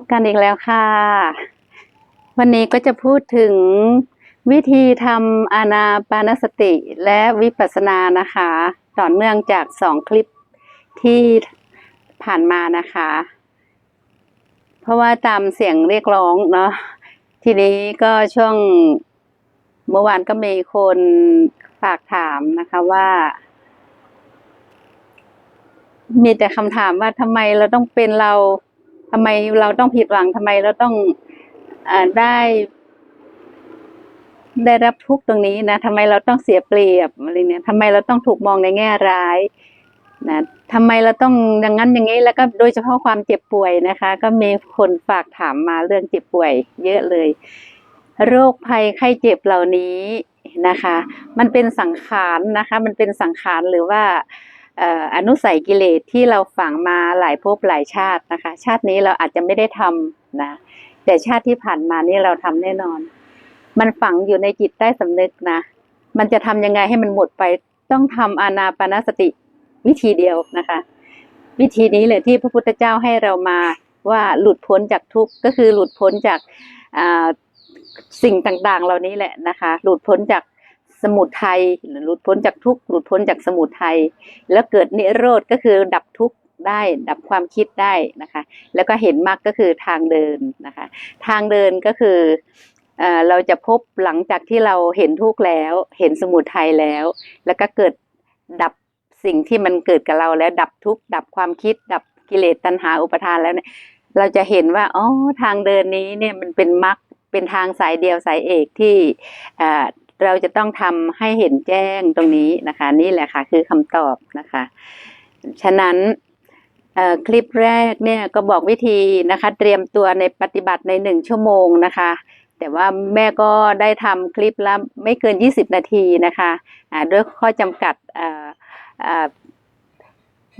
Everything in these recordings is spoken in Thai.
บกันอีกแล้วค่ะ วันนี้ก็จะพูดถึงวิธีทำอานาปานสติและวิปัสสนานะคะ ต่อเนื่องจากสองคลิปที่ผ่านมานะคะ เพราะว่าตามเสียงเรียกร้องเนาะทีนี้ก็ช่วงเมื่อวานก็มีคนฝากถามนะคะว่า มีแต่คำถามว่าทำไมเราต้องเป็นเรา ทำไมเราต้องผิดหวังทำไมเราต้องอได้ ได้รับทุกตรงนี้นะทำไมเราต้องเสียเปรียบอะไรเนี่ยทำไมเราต้องถูกมองในแง่ร้ายนะทำไมเราต้องอย่างนั้นอย่างนี้แล้วก็โดยเฉพาะความเจ็บป่วยนะคะ ก็มีคนฝากถามมาเรื่องเจ็บป่วย เยอะเลย โรคภัยไข้เจ็บเหล่านี้นะคะ มันเป็นสังขารนะคะ มันเป็นสังขารหรือว่า อนุสัยกิเลสที่เราฝังมาหลายภพหลายชาตินะคะ ชาตินี้เราอาจจะไม่ได้ทำนะแต่ชาติที่ผ่านมานี่เราทำแน่นอน มันฝังอยู่ในจิตใต้สำนึกนะ มันจะทำยังไงให้มันหมดไปต้องทำอานาปานสติวิธีเดียวนะคะ วิธีนี้เลยที่พระพุทธเจ้าให้เรามาว่าหลุดพ้นจากทุกข์ก็คือหลุดพ้นจากสิ่งต่างๆ เหล่านี้แหละนะคะ หลุดพ้นจาก สมุทัยหลุดพ้นจากทุกข์หลุดพ้นจากสมุทัยแล้วเกิดนิโรธก็คือดับทุกข์ได้ดับความคิดได้นะคะ แล้วก็เห็นมรรคก็คือทางเดินนะคะ ทางเดินก็คือเอ่อเราจะพบหลังจากที่เราเห็นทุกข์แล้ว เห็นสมุทัยแล้ว แล้วก็เกิดดับสิ่งที่มันเกิดกับเราแล้วดับทุกข์ดับความคิด ดับกิเลสตัณหาอุปทานแล้วเนี่ยเราจะเห็นว่าอ๋อทางเดินนี้เนี่ยมันเป็นมรรคเป็นทางสายเดียวสายเอกที่อ่า เราจะต้องทำให้เห็นแจ้งตรงนี้นะคะ นี่แหละค่ะคือคำตอบนะคะ ฉะนั้นคลิปแรกเนี่ยก็บอกวิธีนะคะ เตรียมตัวในปฏิบัติในหนึ่งชั่วโมงนะคะ แต่ว่าแม่ก็ได้ทำคลิปละไม่เกิน 20 นาทีนะคะะด้วยข้อจำกัด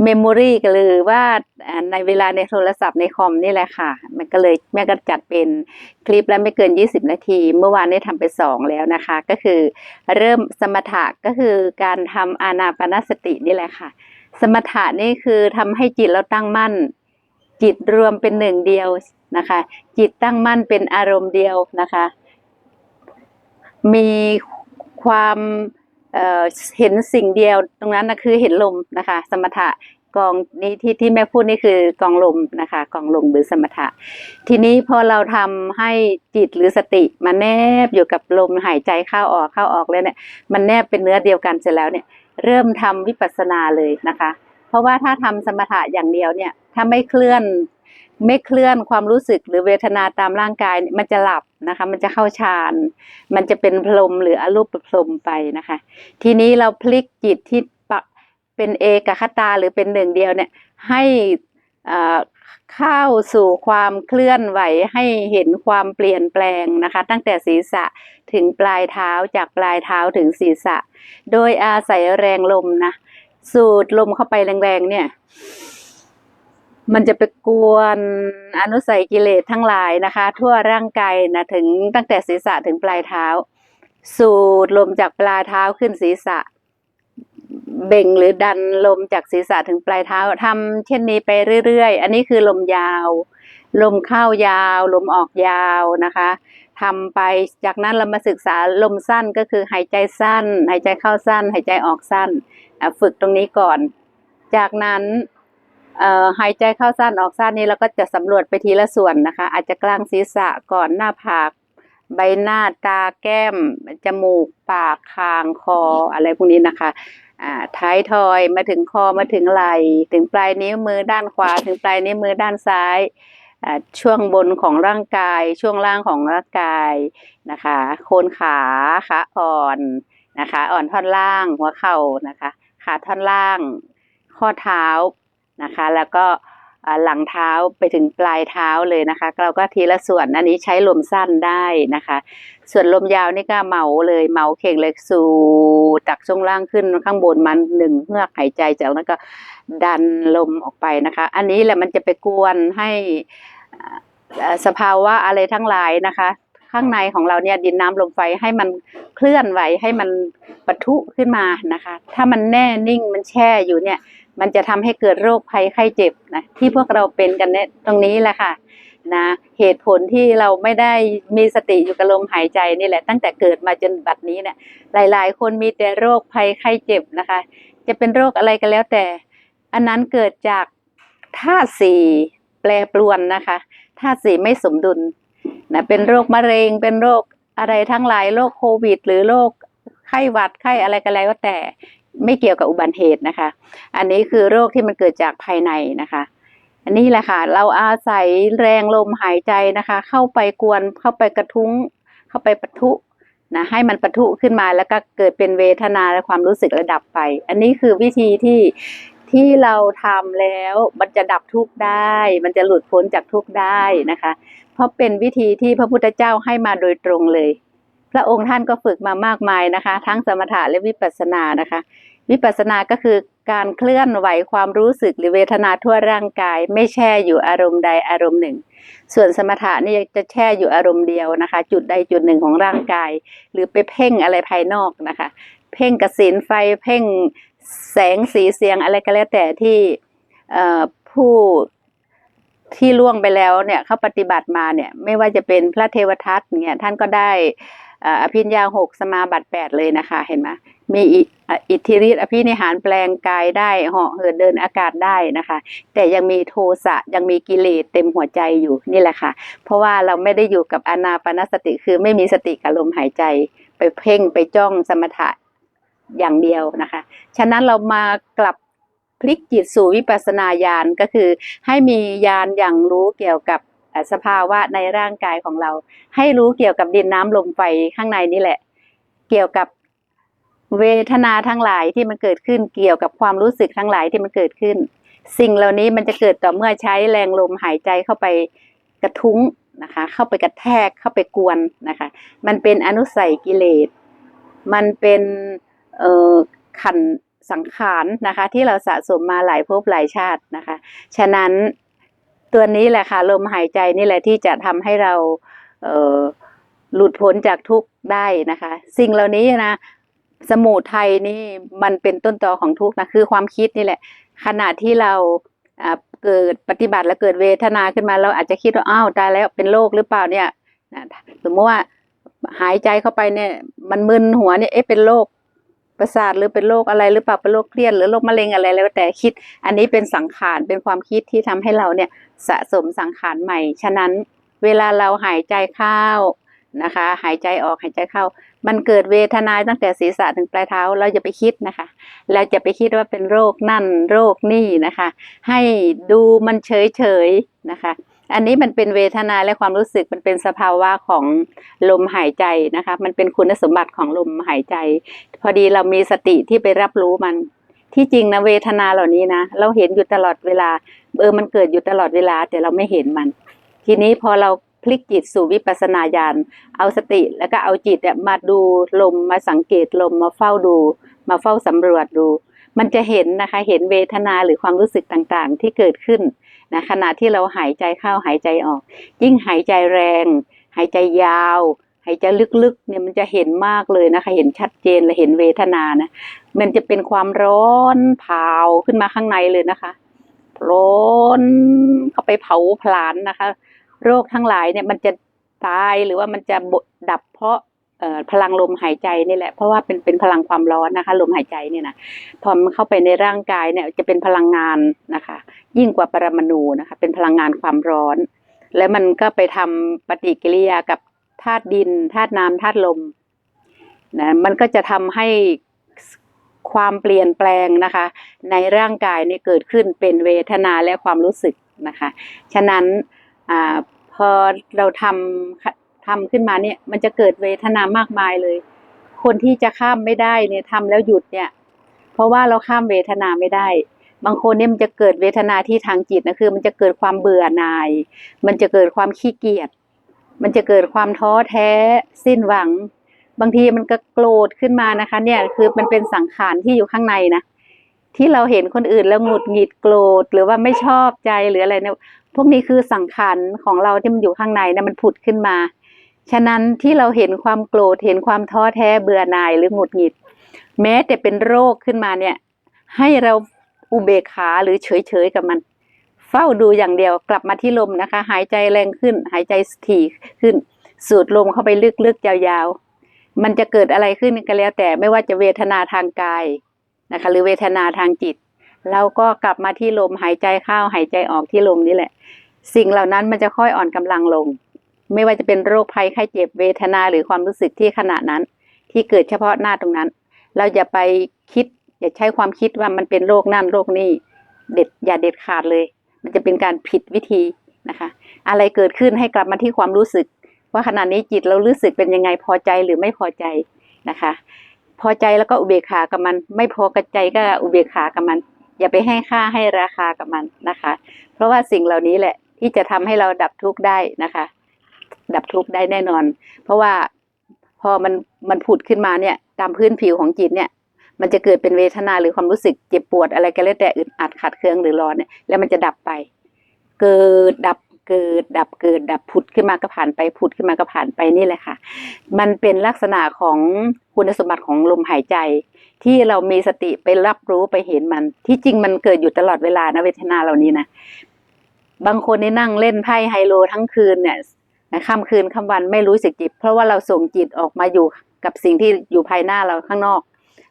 เมมโมรีหรือว่าในเวลาในโทรศัพท์ในคอมนี่แหละค่ะ มันก็เลยแม่ก็จัดเป็นคลิปและไม่เกิน 20 นาที เมื่อวานได้ทำไปสองแล้วนะคะ ก็คือเริ่มสมถะก็คือการทำอานาปานสตินี่แหละค่ะ สมถะนี่คือทำให้จิตเราตั้งมั่น จิตรวมเป็นหนึ่งเดียวนะคะ จิตตั้งมั่นเป็นอารมณ์เดียวนะคะ มีความ เห็นสิ่งเดียวตรงนั้นนะคือเห็นลมนะคะ สมถะกองนี้ที่ที่แม่พูดนี่คือกองลมนะคะกองลมหรือสมถะ ทีนี้พอเราทำให้จิตหรือสติมาแนบอยู่กับลมหายใจเข้าออกเข้าออกแล้วเนี่ย มันแนบเป็นเนื้อเดียวกันเสร็จแล้วเนี่ย เริ่มทำวิปัสสนาเลยนะคะ เพราะว่าถ้าทำสมถะอย่างเดียวเนี่ยถ้าไม่เคลื่อน ไม่เคลื่อนความรู้สึกหรือเวทนาตามร่างกายมันจะหลับนะคะ มันจะเข้าฌาน มันจะเป็นพรมหรืออรูปพรมไปนะคะ ทีนี้เราพลิกจิตที่เป็นเอกคตาหรือเป็นหนึ่งเดียวเนี่ยให้อ่าเข้าสู่ความเคลื่อนไหวให้เห็นความเปลี่ยนแปลงนะคะ ตั้งแต่ศีรษะถึงปลายเท้าจากปลายเท้าถึงศีรษะ โดยอาศัยแรงลมนะ สูดลมเข้าไปแรงๆเนี่ย มันจะไปกวนอนุสัยกิเลสทั้งหลายนะคะ ทั่วร่างกายนะถึงตั้งแต่ศีรษะถึงปลายเท้า สูดลมจากปลายเท้าขึ้นศีรษะ เบ่งหรือดันลมจากศีรษะถึงปลายเท้าทำเช่นนี้ไปเรื่อยๆ อันนี้คือลมยาว ลมเข้ายาว ลมออกยาวนะคะทำไปจากนั้นเรามาศึกษาลมสั้นก็คือหายใจสั้น หายใจเข้าสั้น หายใจออกสั้น ฝึกตรงนี้ก่อน จากนั้น หายใจเข้าสั้นออกสั้นนี้เราก็จะสำรวจไปทีละส่วนนะคะ อาจจะกลางศีรษะก่อนหน้าผากใบหน้าตาแก้ม จมูก ปากคางคออะไรพวกนี้นะคะอ่าท้ายทอยมาถึงคอมาถึงไหล่ถึงปลายนิ้วมือด้านขวา ถึงปลายนิ้วมือด้านซ้ายอ่าช่วงบนของร่างกาย ช่วงล่างของร่างกายนะคะโคนขาขาอ่อนนะคะ อ่อนท่อนล่างหัวเข่านะคะ ขาท่อนล่าง ข้อเท้า นะคะ แล้วก็หลังเท้าไปถึงปลายเท้าเลยนะคะ เราก็ทีละส่วนอันนี้ใช้ลมสั้นได้นะคะ ส่วนลมยาวนี่ก็เหมาเลยเหมาเข่งเลยสูดจากช่วงล่างขึ้นข้างบนมันหนึ่งเฮือกหายใจจากนั้นก็ดันลมออกไปนะคะ อันนี้แหละมันจะไปกวนให้สภาวะอะไรทั้งหลายนะคะ ข้างในของเราเนี่ยดินน้ำลมไฟให้มันเคลื่อนไหวให้มันปะทุขึ้นมานะคะ ถ้ามันแน่นิ่งมันแช่อยู่เนี่ย มันจะทำให้เกิดโรคภัยไข้เจ็บนะที่พวกเราเป็นกันเนี่ยตรงนี้แหละค่ะนะเหตุผลที่เราไม่ได้มีสติอยู่กับลมหายใจนี่แหละ ตั้งแต่เกิดมาจนบัดนี้เนี่ยหลาย ๆ คนมีแต่โรคภัยไข้เจ็บนะคะ จะเป็นโรคอะไรก็แล้วแต่ อันนั้นเกิดจากธาตุสี่แปรปรวนนะคะธาตุสี่ไม่สมดุลนะเป็นโรคมะเร็งเป็นโรคอะไรทั้งหลายโรคโควิด หรือโรคไข้หวัดไข้อะไรก็แล้วแต่ ไม่เกี่ยวกับอุบัติเหตุนะคะ อันนี้คือโรคที่มันเกิดจากภายในนะคะ อันนี้แหละค่ะ เราอาศัยแรงลมหายใจนะคะ เข้าไปกวนเข้าไปกระทุ้ง เข้าไปปะทุนะให้มันปะทุขึ้นมาแล้วก็เกิดเป็นเวทนาและความรู้สึกระดับไป อันนี้คือวิธีที่ที่เราทำแล้วมันจะดับทุกข์ได้ มันจะหลุดพ้นจากทุกข์ได้นะคะ เพราะเป็นวิธีที่พระพุทธเจ้าให้มาโดยตรงเลย พระองค์ท่านก็ฝึกมามากมายนะคะ ทั้งสมถะและวิปัสสนานะคะ วิปัสสนาก็คือการเคลื่อนไหวความรู้สึกหรือเวทนาทั่วร่างกาย ไม่แช่อยู่อารมณ์ใดอารมณ์หนึ่ง ส่วนสมถะนี่จะแช่อยู่อารมณ์เดียวนะคะ จุดใดจุดหนึ่งของร่างกาย หรือไปเพ่งอะไรภายนอกนะคะ เพ่งกระสินไฟเพ่งแสงสีเสียงอะไรก็แล้วแต่ที่ผู้ที่ล่วงไปแล้วเนี่ยเขาปฏิบัติมาเนี่ยไม่ว่าจะเป็นพระเทวทัตเนี่ยท่านก็ได้ อภิญญาหกสมาบัติแปดเลยนะคะ เห็นไหมมีอิอทธิฤทธิอภินิหารแปลงกายได้เหาะเหินเดินอากาศได้นะคะ แต่ยังมีโทสะยังมีกิเลสเต็มหัวใจอยู่นี่แหละค่ะ เพราะว่าเราไม่ได้อยู่กับอนาปนสติคือไม่มีสติกับลมหายใจ ไปเพ่งไปจ้องสมถะอย่างเดียวนะคะ ฉะนั้นเรามากลับพลิกจิตสู่วิปัสสนาญาณก็คือให้มีญาณอย่างรู้เกี่ยวกับ สภาวะในร่างกายของเรา ให้รู้เกี่ยวกับดินน้ำลมไฟข้างในนี่แหละ เกี่ยวกับเวทนาทั้งหลายที่มันเกิดขึ้นเกี่ยวกับความรู้สึกทั้งหลายที่มันเกิดขึ้น สิ่งเหล่านี้มันจะเกิดต่อเมื่อใช้แรงลมหายใจเข้าไปกระทุ้งนะคะ เข้าไปกระแทกเข้าไปกวนนะคะ มันเป็นอนุสัยกิเลส มันเป็นเอ่อขันสังขารนะคะ ที่เราสะสมมาหลายภพหลายชาตินะคะ ฉะนั้น ตัวนี้แหละค่ะลมหายใจนี่แหละที่จะทำให้เราเหลุดพ้นจากทุกข์ได้นะคะ สิ่งเหล่านี้นะสมุทัยนี่มันเป็นต้นตอของทุกข์นะคือความคิดนี่แหละ ขณะที่เราเกิดปฏิบัติแล้วเกิดเวทนาขึ้นมาเราอาจจะคิดว่าอ้าวตายแล้วเป็นโรคหรือเปล่าเนี่ยสมมติว่าหายใจเข้าไปเนี่ย มันมึนหัวเนี่ยเอ๊ะเป็นโรค ประสาทหรือเป็นโรคอะไรหรือเปล่าเป็นโรคเครียดหรือโรคมะเร็งอะไรแล้วแต่คิด อันนี้เป็นสังขารเป็นความคิดที่ทำให้เราเนี่ยสะสมสังขารใหม่ ฉะนั้นเวลาเราหายใจเข้านะคะ หายใจออกหายใจเข้า มันเกิดเวทนาตั้งแต่ศีรษะถึงปลายเท้าเราจะไปคิดนะคะเราจะไปคิดว่าเป็นโรคนั่นโรคนี่นะคะ ให้ดูมันเฉยเฉยนะคะ อันนี้มันเป็นเวทนาและความรู้สึกมันเป็นสภาวะของลมหายใจนะคะ มันเป็นคุณสมบัติของลมหายใจ พอดีเรามีสติที่ไปรับรู้มัน ที่จริงนะเวทนาเหล่านี้นะ เราเห็นอยู่ตลอดเวลา เออมันเกิดอยู่ตลอดเวลา แต่เราไม่เห็นมัน ทีนี้พอเราพลิกจิตสู่วิปัสสนาญาณเอาสติแล้วก็เอาจิตเนี่ยมาดูลมมาสังเกตลมมาเฝ้าดู มาเฝ้าสำรวจดู มันจะเห็นนะคะเห็นเวทนาหรือความรู้สึกต่างๆ ที่เกิดขึ้นนะขณะที่เราหายใจเข้าหายใจออก ยิ่งหายใจแรง หายใจยาวหายใจลึกๆเนี่ยมันจะเห็นมากเลยนะคะ เห็นชัดเจนและเห็นเวทนานะมันจะเป็นความร้อนเผาขึ้นมาข้างในเลยนะคะ ร้อนเข้าไปเผาผลาญนะคะ โรคทั้งหลายเนี่ยมันจะตายหรือว่ามันจะดดับเพราะ พลังลมหายใจนี่แหละเพราะว่าเป็นเป็นพลังความร้อนนะคะ ลมหายใจเนี่ยนะพอมันเข้าไปในร่างกายเนี่ยจะเป็นพลังงานนะคะ ยิ่งกว่าปรมาณูนะคะ เป็นพลังงานความร้อน แล้วมันก็ไปทำปฏิกิริยากับธาตุดินธาตุน้ำธาตุลมนะมันก็จะทำให้ความเปลี่ยนแปลงนะคะ ในร่างกายนี่เกิดขึ้นเป็นเวทนาและความรู้สึกนะคะ ฉะนั้นอ่าพอเราทำ ทำขึ้นมาเนี่ย มันจะเกิดเวทนามากมายเลย คนที่จะข้ามไม่ได้เนี่ยทำแล้วหยุดเนี่ย เพราะว่าเราข้ามเวทนาไม่ได้ บางคนเนี่ยมันจะเกิดเวทนาที่ทางจิตนะคือ มันจะเกิดความเบื่อหน่าย มันจะเกิดความขี้เกียจมันจะเกิดความท้อแท้สิ้นหวัง บางทีมันก็โกรธขึ้นมานะคะ เนี่ยคือมันเป็นสังขารที่อยู่ข้างในนะที่เราเห็นคนอื่นแล้วหงุดหงิดโกรธหรือว่าไม่ชอบใจหรืออะไรเนี่ยพวกนี้คือสังขารของเราที่มันอยู่ข้างในนะมันผุดขึ้นมา ฉะนั้นที่เราเห็นความโกรธเห็นความท้อแท้เบื่อหน่ายหรือหงุดหงิด แม้แต่เป็นโรคขึ้นมาเนี่ย ให้เราอุเบกขาหรือเฉยๆกับมัน เฝ้าดูอย่างเดียวกลับมาที่ลมนะคะ หายใจแรงขึ้น หายใจถี่ขึ้น สูดลมเข้าไปลึกๆยาวๆ มันจะเกิดอะไรขึ้นก็แล้ว แต่ไม่ว่าจะเวทนาทางกายนะคะ หรือเวทนาทางจิตเราก็กลับมาที่ลมหายใจเข้าหายใจออกที่ลมนี่แหละ สิ่งเหล่านั้นมันจะค่อยอ่อนกำลังลง ไม่ว่าจะเป็นโรคภัยไข้เจ็บเวทนาหรือความรู้สึกที่ขณะนั้น ที่เกิดเฉพาะหน้าตรงนั้น เราอย่าไปคิด อย่าใช้ความคิดว่ามันเป็นโรคนั่นโรคนี่เด็ดอย่าเด็ดขาดเลย มันจะเป็นการผิดวิธีนะคะ อะไรเกิดขึ้นให้กลับมาที่ความรู้สึก ว่าขณะนี้จิตเรารู้สึกเป็นยังไงพอใจหรือไม่พอใจนะคะ พอใจแล้วก็อุเบกขากับมัน ไม่พอกระใจก็อุเบกขากับมัน อย่าไปให้ค่าให้ราคากับมันนะคะ เพราะว่าสิ่งเหล่านี้แหละที่จะทำให้เราดับทุกข์ได้นะคะ ดับทุกข์ได้แน่นอน เพราะว่าพอมันมันผุดขึ้นมาเนี่ย ตามพื้นผิวของจิตเนี่ย มันจะเกิดเป็นเวทนาหรือความรู้สึกเจ็บปวดอะไรก็แล้วแต่อึดอัดขัดเคืองหรือร้อนเนี่ยแล้วมันจะดับไป เกิดดับเกิดดับเกิดดับผุดขึ้นมาก็ผ่านไปผุดขึ้นมาก็ผ่านไปนี่แหละค่ะ มันเป็นลักษณะของคุณสมบัติของลมหายใจ ที่เรามีสติไปรับรู้ไปเห็นมัน ที่จริงมันเกิดอยู่ตลอดเวลานะเวทนาเหล่านี้นะบางคนนี่นั่งเล่นไพ่ไฮโลทั้งคืนเนี่ย ค่ำคืนค่ำวันไม่รู้สึกจิต เพราะว่าเราส่งจิตออกมาอยู่กับสิ่งที่อยู่ภายหน้าเราข้างนอก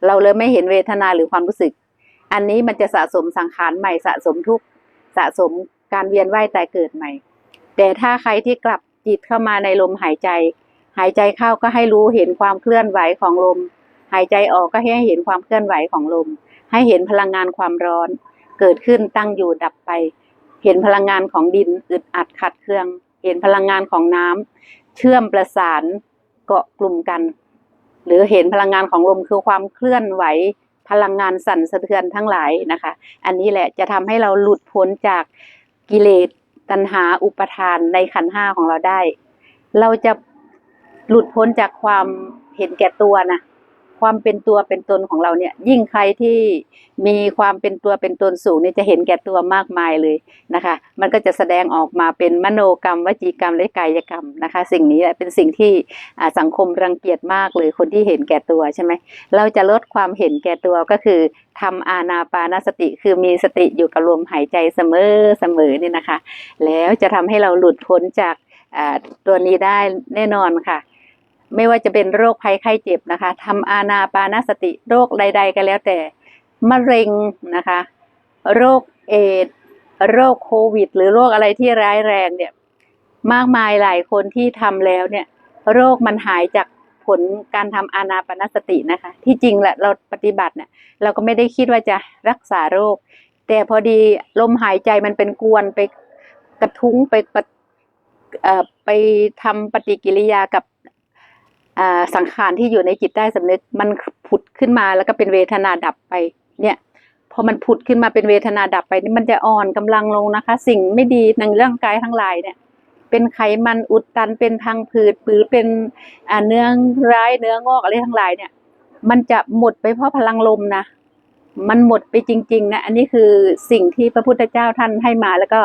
เราเลยไม่เห็นเวทนาหรือความรู้สึก อันนี้มันจะสะสมสังขารใหม่สะสมทุกสะสมการเวียนว่ายตายเกิดใหม่ แต่ถ้าใครที่กลับจิตเข้ามาในลมหายใจ หายใจเข้าก็ให้รู้เห็นความเคลื่อนไหวของลม หายใจออกก็ให้เห็นความเคลื่อนไหวของลม ให้เห็นพลังงานความร้อน เกิดขึ้นตั้งอยู่ดับไป เห็นพลังงานของดินอึดอัดขัดเคือง เห็นพลังงานของน้ำเชื่อมประสานเกาะกลุ่มกัน หรือเห็นพลังงานของลมคือความเคลื่อนไหวพลังงานสั่นสะเทือนทั้งหลายนะคะ อันนี้แหละจะทำให้เราหลุดพ้นจากกิเลสตัณหาอุปทานในขันห้าของเราได้ เราจะหลุดพ้นจากความเห็นแก่ตัวนะ ความเป็นตัวเป็นตนของเราเนี่ย ยิ่งใครที่มีความเป็นตัวเป็นตนสูงเนี่ยจะเห็นแก่ตัวมากมายเลยนะคะ มันก็จะแสดงออกมาเป็นมโนกรรม วจีกรรมและกายกรรมนะคะ สิ่งนี้แหละเป็นสิ่งที่สังคมรังเกียจมากเลยคนที่เห็นแก่ตัวใช่ไหมเราจะลดความเห็นแก่ตัวก็คือทำอานาปานสติคือมีสติอยู่กับลมหายใจเสมอเสมอนี่นะคะ แล้วจะทำให้เราหลุดพ้นจากตัวนี้ได้แน่นอนค่ะ ไม่ว่าจะเป็นโรคภัยไข้เจ็บนะคะทำอานาปานสติโรคใด ๆ ก็แล้วแต่ มะเร็งนะคะ โรคเอดโรคโควิด หรือโรคอะไรที่ร้ายแรงเนี่ย มากมายหลายคนที่ทำแล้วเนี่ย โรคมันหายจากผลการทำอานาปานสตินะคะ ที่จริงแหละเราปฏิบัติเนี่ยเราก็ไม่ได้คิดว่าจะรักษาโรค แต่พอดีลมหายใจมันเป็นกวนไปกระทุ้งไปไปทำปฏิกิริยากับ สังขารที่อยู่ในจิตใต้สำนึกมันผุดขึ้นมาแล้วก็เป็นเวทนาดับไปเนี่ยพอมันผุดขึ้นมาเป็นเวทนาดับไปนี่มันจะอ่อนกำลังลงนะคะ สิ่งไม่ดีในร่างกายทั้งหลายเนี่ย เป็นไขมันอุดตันเป็นพังผืดหรือเป็นเนื้อร้ายเนื้องอกอะไรทั้งหลายเนี่ย มันจะหมดไปเพราะพลังลมนะมันหมดไปจริง ๆ นะ อันนี้คือสิ่งที่พระพุทธเจ้าท่านให้มา แล้วก็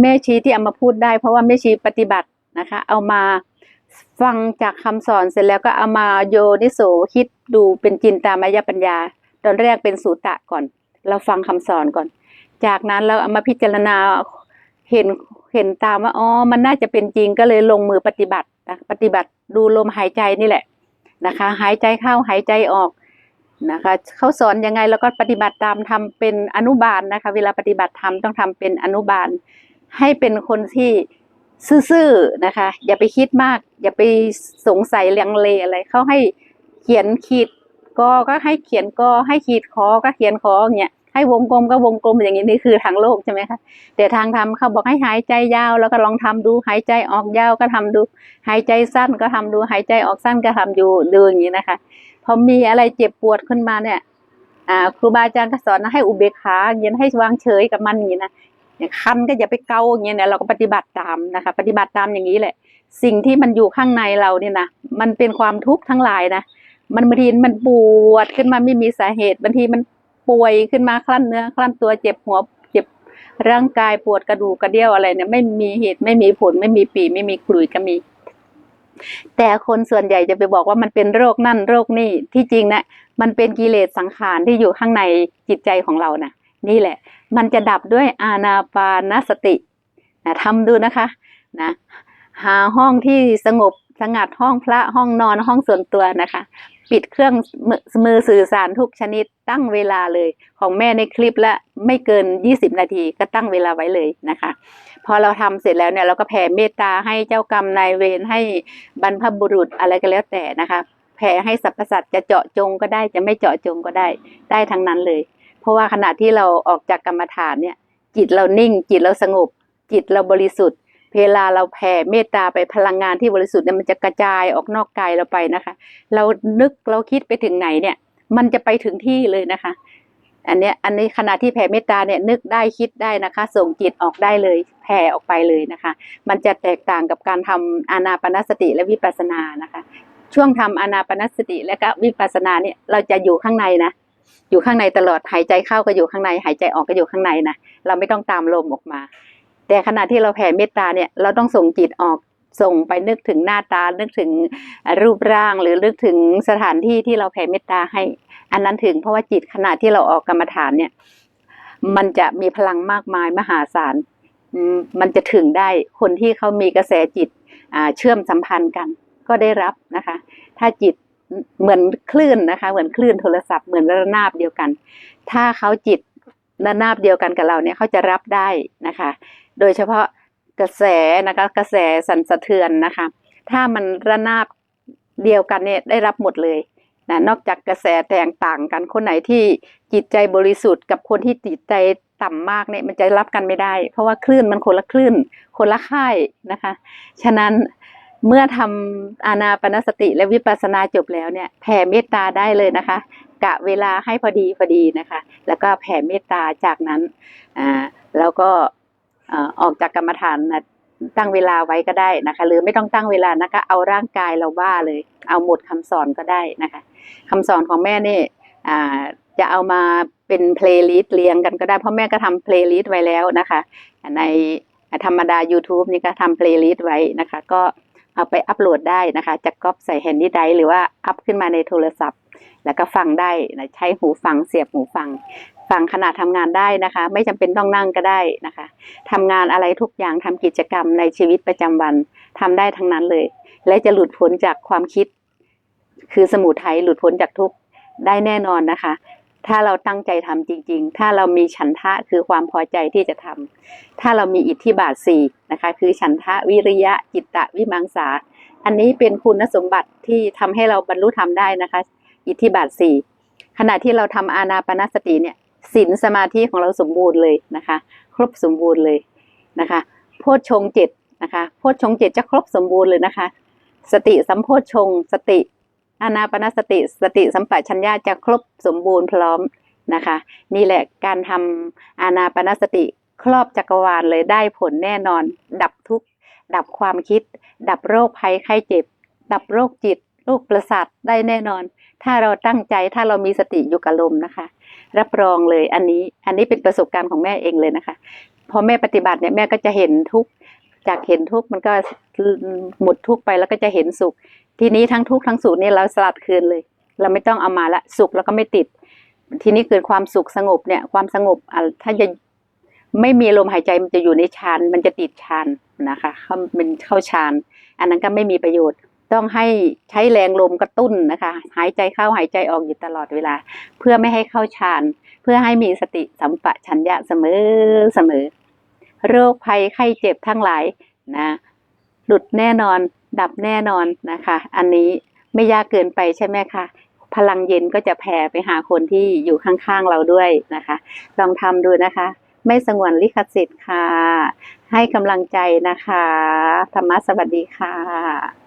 แม่ชีที่เอามาพูดได้ เพราะว่าแม่ชีปฏิบัตินะคะ เอามา ฟังจากคำสอนเสร็จแล้วก็เอามาโยนิโสคิดดูเป็นจินตามายปัญญา ตอนแรกเป็นสูตะก่อน เราฟังคำสอนก่อน จากนั้นเราเอามาพิจารณาเห็นเห็นตามว่าอ๋อมันน่าจะเป็นจริงก็เลยลงมือปฏิบัตินะปฏิบัติดูลมหายใจนี่แหละนะคะ หายใจเข้าหายใจออกนะคะเขาสอนยังไงแล้วก็ปฏิบัติตามทำเป็นอนุบาลนะคะ เวลาปฏิบัติธรรมต้องทำเป็นอนุบาล ให้เป็นคนที่ ซื่อๆนะคะ อย่าไปคิดมาก อย่าไปสงสัยลังเลอะไรเขาให้เขียนขีดกอก็ให้เขียนกอให้ขีดคอก็เขียนคออย่างเงี้ยให้วงกลมก็วงกลมอย่างนี้นี่คือทางโลกใช่ไหมคะแต่ทางธรรมเขาบอกให้หายใจยาวแล้วก็ลองทำดูหายใจออกยาวก็ทำดู หายใจสั้นก็ทำดูหายใจออกสั้นก็ทำอยู่ดูอย่างนี้นะคะ พอมีอะไรเจ็บปวดขึ้นมาเนี่ยครูบาอาจารย์ก็สอนนะให้อุเบกขาอย่างนี้นะให้วางเฉยกับมันอย่างนี้นะ คันก็อย่าไปเกาอย่างเงี้ยเนี่ยเราก็ปฏิบัติตามนะคะ ปฏิบัติตามอย่างนี้แหละ สิ่งที่มันอยู่ข้างในเราเนี่ยนะมันเป็นความทุกข์ทั้งหลายนะมันบางทีมันปวดขึ้นมาไม่มีสาเหตุบางทีมันป่วยขึ้นมาคลั่นเนื้อคลั่นตัวเจ็บหัวเจ็บร่างกายปวดกระดูกกระเดี่ยวอะไรเนี่ยไม่มีเหตุไม่มีผลไม่มีปีไม่มีกลุยก็มี แต่คนส่วนใหญ่จะไปบอกว่ามันเป็นโรคนั่นโรคนี่ที่จริงนะมันเป็นกิเลสสังขารที่อยู่ข้างในจิตใจของเรานะนี่แหละ มันจะดับด้วยอานาปานสตินะทำดูนะคะนะหาห้องที่สงบสงัดห้องพระห้องนอนห้องส่วนตัวนะคะ ปิดเครื่องมือสื่อสารทุกชนิดตั้งเวลาเลย ของแม่ในคลิปละไม่เกิน 20 นาทีก็ตั้งเวลาไว้เลยนะคะ พอเราทำเสร็จแล้วเนี่ยเราก็แผ่เมตตาให้เจ้ากรรมนายเวรให้บรรพบุรุษอะไรก็แล้วแต่นะคะ แผ่ให้สรรพสัตว์จะเจาะจงก็ได้จะไม่เจาะจงก็ได้ได้ทั้งนั้นเลย เพราะว่าขณะที่เราออกจากกรรมฐานเนี่ย จิตเรานิ่ง จิตเราสงบ จิตเราบริสุทธิ์เวลาเราแผ่เมตตาไปพลังงานที่บริสุทธิ์เนี่ยมันจะกระจายออกนอกกายเราไปนะคะ เรานึกเราคิดไปถึงไหนเนี่ย มันจะไปถึงที่เลยนะคะ อันเนี้ยอันนี้ขณะที่แผ่เมตตาเนี่ยนึกได้คิดได้นะคะ ส่งจิตออกได้เลยแผ่ออกไปเลยนะคะ มันจะแตกต่างกับการทำอานาปนสติและวิปัสสนานะคะ ช่วงทำอานาปนสติและก็วิปัสสนาเนี่ยเราจะอยู่ข้างในนะ อยู่ข้างในตลอดหายใจเข้าก็อยู่ข้างใน หายใจออกก็อยู่ข้างในนะเราไม่ต้องตามลมออกมา แต่ขณะที่เราแผ่เมตตาเนี่ยเราต้องส่งจิตออกส่งไปนึกถึงหน้าตา นึกถึงรูปร่างหรือนึกถึงสถานที่ที่เราแผ่เมตตาให้ อันนั้นถึงเพราะว่าจิตขณะที่เราออกกรรมฐานเนี่ย มันจะมีพลังมากมายมหาศาลมันจะถึงได้คนที่เขามีกระแสจิตเชื่อมสัมพันธ์กัน ก็ได้รับนะคะ ถ้าจิต เหมือนคลื่นนะคะ เหมือนคลื่นโทรศัพท์เหมือนระนาบเดียวกัน ถ้าเขาจิตระนาบเดียวกันกับเราเนี่ยเขาจะรับได้นะคะ โดยเฉพาะกระแสนะคะกระแสสั่นสะเทือนนะคะ ถ้ามันระนาบเดียวกันเนี่ยได้รับหมดเลยนะนอกจากกระแสแตกต่างกันคนไหนที่จิตใจบริสุทธิ์กับคนที่จิตใจต่ำมากเนี่ยมันจะรับกันไม่ได้ เพราะว่าคลื่นมันคนละคลื่น คนละค่ายนะคะ ฉะนั้น เมื่อทำอานาปนสติและวิปัสสนาจบแล้วเนี่ยแผ่เมตตาได้เลยนะคะ กะเวลาให้พอดีพอดีนะคะ แล้วก็แผ่เมตตาจากนั้นอ่าแล้วก็ออกจากกรรมฐานนะตั้งเวลาไว้ก็ได้นะคะ หรือไม่ต้องตั้งเวลานะคะ เอาร่างกายเราว่าเลย เอาหมดคำสอนก็ได้นะคะคำสอนของแม่นี่อ่าจะเอามาเป็นเพลย์ลิสต์เรียงกันก็ได้เพราะแม่ก็ทำเพลย์ลิสต์ไว้แล้วนะคะ ในธรรมดา YouTube นี่ก็ทำเพลย์ลิสต์ไว้นะคะ ก็ เอาไปอัปโหลดได้นะคะ จะก๊อปใส่แฮนดี้ไดหรือว่าอัพขึ้นมาในโทรศัพท์ แล้วก็ฟังได้นะใช้หูฟังเสียบหูฟัง ฟังขณะทำงานได้นะคะ ไม่จำเป็นต้องนั่งก็ได้นะคะทำงานอะไรทุกอย่างทำกิจกรรมในชีวิตประจำวันทำได้ทั้งนั้นเลย และจะหลุดพ้นจากความคิด คือสมุทัยหลุดพ้นจากทุกได้แน่นอนนะคะ ถ้าเราตั้งใจทำจริง ๆ ถ้าเรามีฉันทะคือความพอใจที่จะทำถ้าเรามีอิทธิบาทสี่นะคะคือฉันทะวิริยะจิตตะวิมังสา อันนี้เป็นคุณสมบัติที่ทำให้เราบรรลุธรรมได้นะคะ อิทธิบาทสี่ขณะที่เราทำอานาปนาสติเนี่ยศีลสมาธิของเราสมบูรณ์เลยนะคะ ครบสมบูรณ์เลยนะคะ โพชฌงเจ็ดนะคะ โพชฌงเจ็ดจะครบสมบูรณ์เลยนะคะ สติสัมโพชฌงสติ อานาปนสติสติสัมปชัญญะจะครบสมบูรณ์พร้อมนะคะ นี่แหละการทำอานาปนสติครอบจักรวาลเลยได้ผลแน่นอน ดับทุกข์ดับความคิด ดับโรคภัยไข้เจ็บ ดับโรคจิตโรคประสาทได้แน่นอน ถ้าเราตั้งใจถ้าเรามีสติอยู่กับลมนะคะ รับรองเลยอันนี้อันนี้เป็นประสบการณ์ของแม่เองเลยนะคะพอแม่ปฏิบัติเนี่ยแม่ก็จะเห็นทุกจากเห็นทุกมันก็หมดทุกไปแล้วก็จะเห็นสุข ทีนี้ทั้งทุกข์ทั้งสุขเนี่ยเราสลัดคืนเลย เราไม่ต้องเอามาละสุขแล้วก็ไม่ติด ทีนี้เกิดความสุขสงบเนี่ย ความสงบถ้าจะไม่มีลมหายใจมันจะอยู่ในฌานมันจะติดฌานนะคะเข้ามันเข้าฌานอันนั้นก็ไม่มีประโยชน์ ต้องให้ใช้แรงลมกระตุ้นนะคะ หายใจเข้าหายใจออกอยู่ตลอดเวลา เพื่อไม่ให้เข้าฌานเพื่อให้มีสติสัมปชัญญะเสมอเสมอ โรคภัยไข้เจ็บทั้งหลายนะหลุดแน่นอน ดับแน่นอนนะคะ อันนี้ไม่ยากเกินไปใช่ไหมคะพลังเย็นก็จะแผ่ไปหาคนที่อยู่ข้างๆเราด้วยนะคะ ลองทำดูนะคะ ไม่สงวนลิขสิทธิ์ค่ะ ให้กำลังใจนะคะ ธรรมะสวัสดีค่ะ